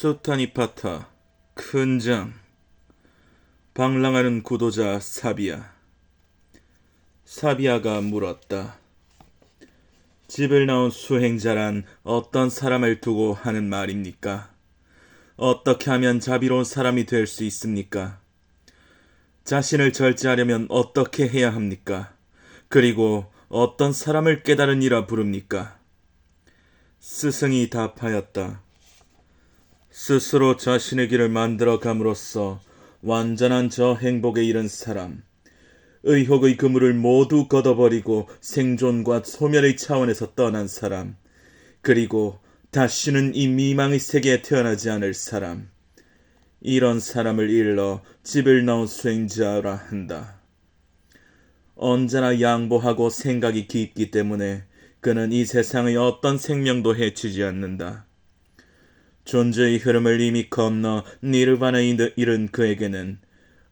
소타니파타 큰 장 방랑하는 구도자 사비야 사비야가 물었다. 집을 나온 수행자란 어떤 사람을 두고 하는 말입니까? 어떻게 하면 자비로운 사람이 될 수 있습니까? 자신을 절제하려면 어떻게 해야 합니까? 그리고 어떤 사람을 깨달은 이라 부릅니까? 스승이 답하였다. 스스로 자신의 길을 만들어 감으로써 완전한 저 행복에 이른 사람, 의혹의 그물을 모두 걷어버리고 생존과 소멸의 차원에서 떠난 사람, 그리고 다시는 이 미망의 세계에 태어나지 않을 사람, 이런 사람을 일러 집을 나온 수행자라 한다. 언제나 양보하고 생각이 깊기 때문에 그는 이 세상의 어떤 생명도 해치지 않는다. 존재의 흐름을 이미 건너 니르바나에 이른 그에게는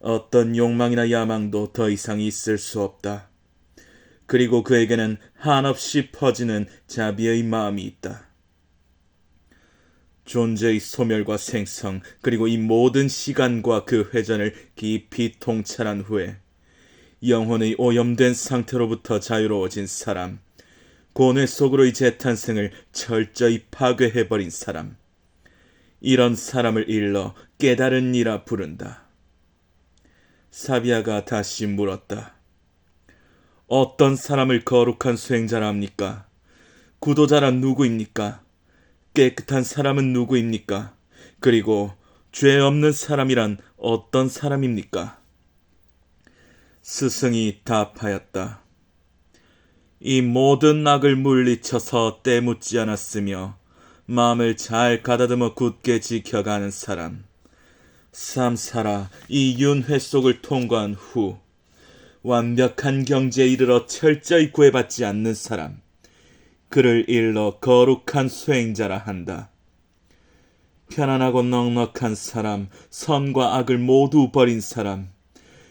어떤 욕망이나 야망도 더 이상 있을 수 없다. 그리고 그에게는 한없이 퍼지는 자비의 마음이 있다. 존재의 소멸과 생성, 그리고 이 모든 시간과 그 회전을 깊이 통찰한 후에 영혼의 오염된 상태로부터 자유로워진 사람, 고뇌 속으로의 재탄생을 철저히 파괴해버린 사람, 이런 사람을 일러 깨달은 이라 부른다. 사비아가 다시 물었다. 어떤 사람을 거룩한 수행자라 합니까? 구도자란 누구입니까? 깨끗한 사람은 누구입니까? 그리고 죄 없는 사람이란 어떤 사람입니까? 스승이 답하였다. 이 모든 악을 물리쳐서 때묻지 않았으며 마음을 잘 가다듬어 굳게 지켜가는 사람. 삼사라 이 윤회 속을 통과한 후 완벽한 경지에 이르러 철저히 구애받지 않는 사람. 그를 일러 거룩한 수행자라 한다. 편안하고 넉넉한 사람, 선과 악을 모두 버린 사람,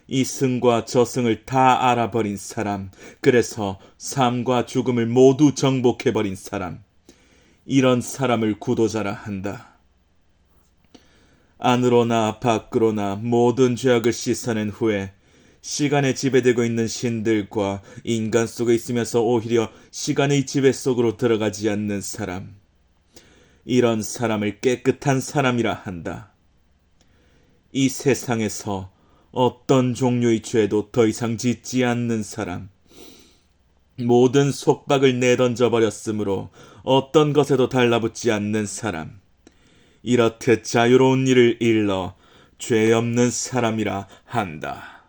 이승과 저승을 다 알아버린 사람, 그래서 삶과 죽음을 모두 정복해버린 사람, 이런 사람을 구도자라 한다. 안으로나 밖으로나 모든 죄악을 씻어낸 후에 시간에 지배되고 있는 신들과 인간 속에 있으면서 오히려 시간의 지배 속으로 들어가지 않는 사람. 이런 사람을 깨끗한 사람이라 한다. 이 세상에서 어떤 종류의 죄도 더 이상 짓지 않는 사람. 모든 속박을 내던져 버렸으므로 어떤 것에도 달라붙지 않는 사람. 이렇듯 자유로운 일을 일러 죄 없는 사람이라 한다.